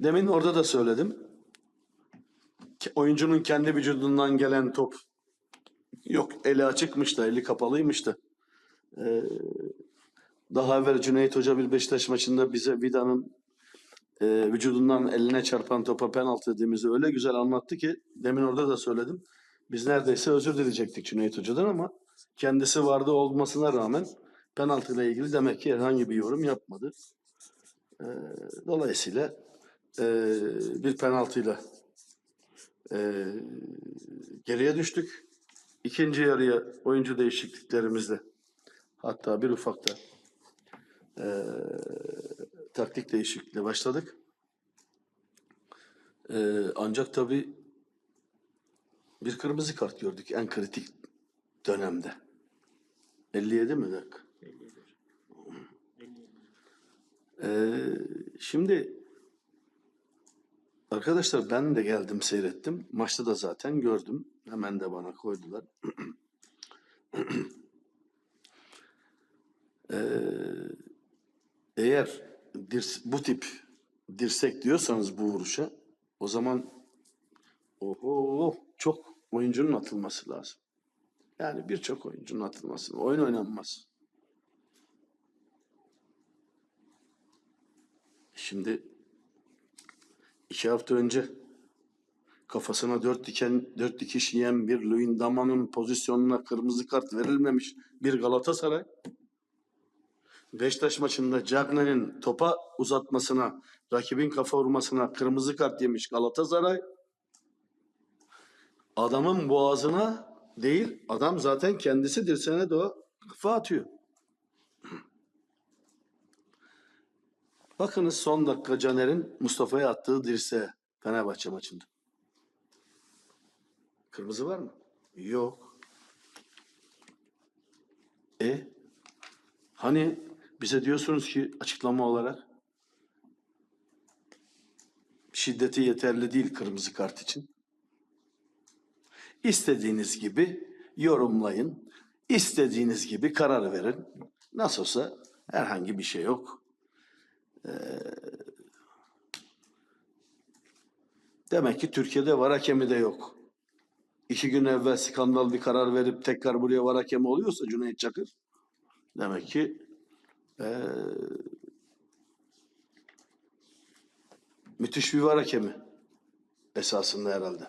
Demin orada da söyledim. Oyuncunun kendi vücudundan gelen top yok eli açıkmış da eli kapalıymış da. Ee, daha evvel Cüneyt Hoca bir Beşiktaş maçında bize Vida'nın e, vücudundan eline çarpan topa penaltı dediğimizi öyle güzel anlattı ki demin orada da söyledim. Biz neredeyse özür dileyecektik Cüneyt Hoca'dan ama kendisi vardı olmasına rağmen penaltı ile ilgili demek ki herhangi bir yorum yapmadı. Ee, dolayısıyla e, bir penaltıyla e, geriye düştük. İkinci yarıya oyuncu değişikliklerimizle hatta bir ufak da e, taktik değişiklikle başladık. E, ancak tabii bir kırmızı kart gördük en kritik dönemde. 57 mi dakika? Ee, şimdi arkadaşlar ben de geldim seyrettim. Maçta da zaten gördüm. Hemen de bana koydular. Ee, eğer dirs- bu tip dirsek diyorsanız bu vuruşa o zaman oho çok oyuncunun atılması lazım. Yani birçok oyuncunun atılması. Oyun oynanmaz. Şimdi iki hafta önce kafasına dört diken, dört dikiş yiyen bir Luyendama'nın pozisyonuna kırmızı kart verilmemiş bir Galatasaray. Beşiktaş maçında Cagney'in topa uzatmasına, rakibin kafa vurmasına kırmızı kart yemiş Galatasaray. Adamın boğazına değil, adam zaten kendisi dirseğine doğru kafa atıyor. Bakınız son dakika Caner'in Mustafa'ya attığı dirseğe Fenerbahçe maçında. Kırmızı var mı? Yok. E hani bize diyorsunuz ki açıklama olarak şiddeti yeterli değil kırmızı kart için. İstediğiniz gibi yorumlayın. istediğiniz gibi karar verin. Nasıl olsa herhangi bir şey yok. Demek ki Türkiye'de var hakemi de yok. İki gün evvel skandal bir karar verip tekrar buraya var hakemi oluyorsa Cüneyt Çakır demek ki eee, müthiş bir var hakemi esasında herhalde.